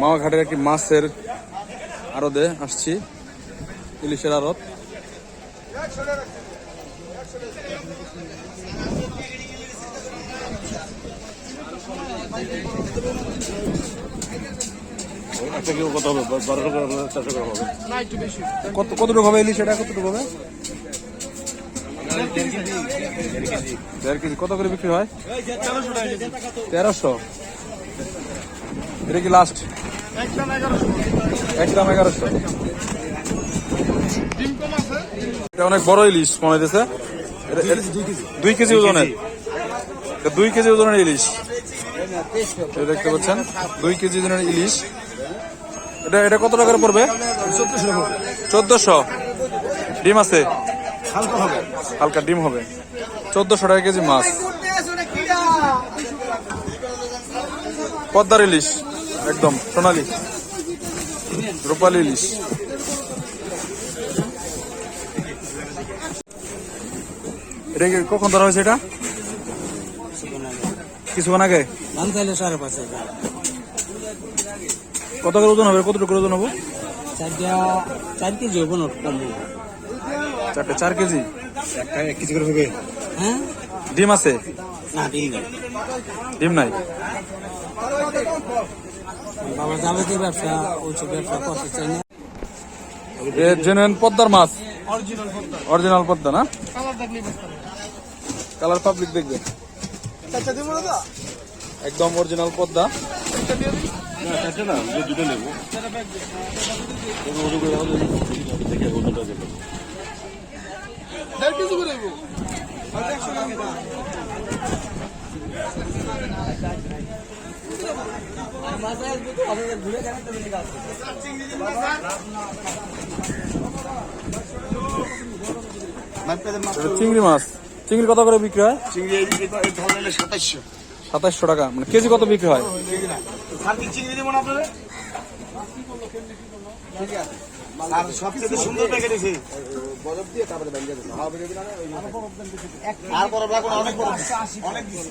মাওয়াঘাটের একটি মাছের আড়তে আসছি ইলিশের আড়ত। কিলো কত কতটুকু হবে ইলিশ এটা? কতটুকু হবে? দেড় কেজি। কত করে বিক্রি হয়? তেরোশো। এটা কি লাস্ট একদম এগারোশো। এটা অনেক বড় ইলিশ মনে হইতেছে। দুই কেজি ওজনের। দুই কেজি। ওজনের ইলিশ। দেখতে পাচ্ছেন দুই কেজি ওজনের ইলিশ। এটা এটা কত টাকা করে পড়বে। চোদ্দশো। ডিম আছে? হালকা ডিম হবে। চোদ্দশো টাকা কেজি মাছ। পদ্মার ইলিশ। একদম সোনালি। রূপালি ইলিশ। এটা কখন ধরা হয়েছে এটা? কিছুক্ষণ আগে? সাড়ে পাঁচ কত করে ওজন হবে? কতটুকু ওজন হবে? চার কেজি হব। চারটে চার কেজি। এক কেজি করে হবে হ্যাঁ ডিম আছে? না দিন নেই। ডিম নাই? বাবা যাবতীয় ব্যবসা? ওইসব ব্যবসা করতে চাই না। জেনুইন পদ্মার মাছ? অরিজিনাল পদ্মা না? কালার পাবলিক দেখবে। একদম অরিজিনাল পদ্মা। দেখে ওজনটা দেখো এটা চিংড়ি মাছ। চিংড়ি কত করে বিক্রি হয়? চিংড়ি সাতাইশশো। সাতাশশো টাকা। মানে কেজি কত বিক্রি হয়? চিংড়ি দেবো না আপনাদের আর সবচেয়ে সুন্দর প্যাকেট আছে আর বড় লাগবে না, অনেক বড় অনেক দিছি।